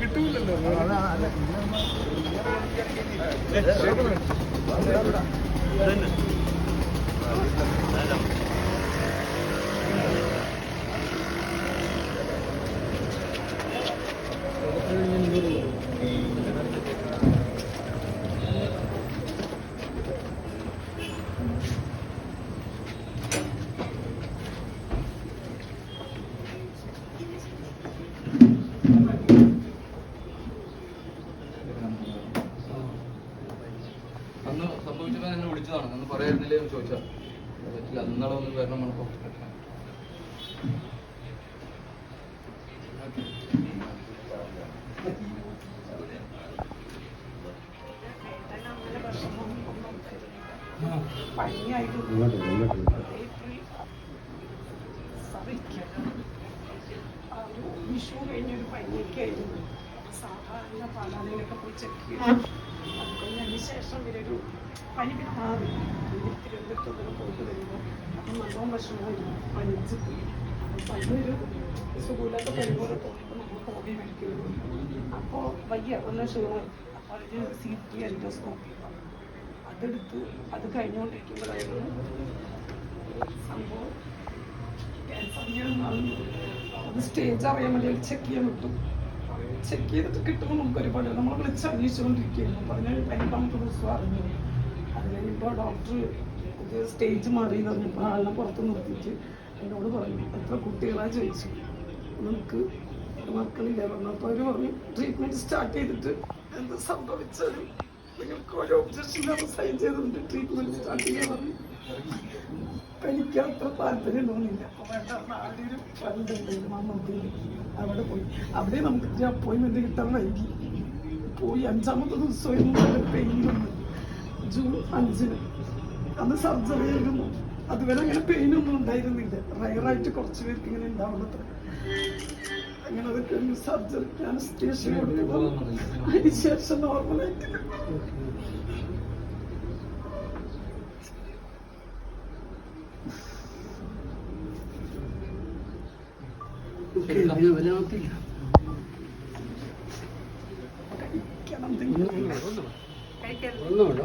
കിട്ടൂലല്ലോ അന്ന് സംഭവിച്ചപ്പോൾ എന്നെ വിളിച്ചതാണ് അന്ന് പറയായിരുന്നില്ലേ എന്ന് ചോദിച്ചാ പറ്റില്ല അന്നാളെ ഒന്ന് വരണം ഒരു വിഷു കഴിഞ്ഞൊരു പനിയൊക്കെ ആയിരുന്നു പാലാളിയിലൊക്കെ പോയി ചെക്ക് ചെയ്തു അത് കഴിഞ്ഞതിന് ശേഷം ഇവരൊരു പനി പിന്നെ മാറി പിന്നെ തിരുവനന്തപുരത്തൊക്കെ പോയിട്ട് വരുമ്പോൾ അപ്പം നല്ലോണം ഭക്ഷണമായിരുന്നു പനിച്ച് പോയി. അപ്പം പനിയൊരു സുഖമില്ലാത്ത പനി പോലെ തോന്നിയപ്പോൾ നമ്മൾ പോയി. മേടിക്കുന്നു അപ്പോൾ വയ്യ ഒന്ന് ക്ഷീണം അപ്പോൾ അതിന് സി ടി എൻഡോസ്കോപ്പി അതെടുത്ത് അത് കഴിഞ്ഞുകൊണ്ടിരിക്കുമ്പോഴായിരുന്നു സംഭവം. അത് സ്റ്റേജ് അറിയാൻ വേണ്ടി ചെക്ക് ചെയ്യാൻ വിട്ടു ചെക്ക് ചെയ്തിട്ട് കിട്ടുമ്പോൾ നമുക്ക് ഒരുപാട് നമ്മൾ വിളിച്ച് അന്വേഷിച്ചുകൊണ്ടിരിക്കുകയായിരുന്നു. പറഞ്ഞ രണ്ടാമത്തെ ദിവസം അറിഞ്ഞു. അത് കഴിയുമ്പോൾ ഡോക്ടർ പുതിയ സ്റ്റേജ് മാറി എന്ന് പറഞ്ഞപ്പോൾ ആളിനെ പുറത്ത് നിർത്തിയിട്ട് എന്നോട് പറഞ്ഞു എത്ര കുട്ടികളാണ് ചോദിച്ചു? നമുക്ക് മക്കളില്ല. പറഞ്ഞു അപ്പോൾ അവർ പറഞ്ഞു ട്രീറ്റ്മെന്റ് സ്റ്റാർട്ട് ചെയ്തിട്ട് എന്ത് സംഭവിച്ചാലും നിങ്ങൾക്ക് ഒരു ഒബ്ജക്ഷൻ ഇല്ലാതെ സൈൻ ചെയ്തുകൊണ്ട് ട്രീറ്റ്മെന്റ് സ്റ്റാർട്ട് ചെയ്യാൻ പറഞ്ഞു എനിക്ക് അത്ര താല്പര്യം തോന്നില്ല അപ്പോൾ വേണ്ട നാളെ ഒരു ഫ്രണ്ട് ഉണ്ടായിരുന്നു മമ്മൂട്ടിയിൽ അവിടെ പോയി അവിടെ നമുക്ക് അപ്പോയിൻമെന്റ് കിട്ടാൻ വൈകി പോയി അഞ്ചാമത്തെ ദിവസമായിരുന്നു നല്ല പെയിൻ വന്നു ജൂൺ അഞ്ചിന് അന്ന് സർജറി ആയിരുന്നു അതുവരെ അങ്ങനെ പെയിനൊന്നും ഉണ്ടായിരുന്നില്ല റയറായിട്ട് കുറച്ച് പേർക്ക് ഇങ്ങനെ ഉണ്ടാവുന്നത് അങ്ങനെ അത് കഴിഞ്ഞ് സർജറി ഞാൻ സ്റ്റേഷൻ കൊടുത്തപ്പോൾ അതിന് ശേഷം നോർമലായിട്ട് കഴിക്കണം എന്തെങ്കിലും കഴിക്കരുത്. ഒന്നും വേണ്ട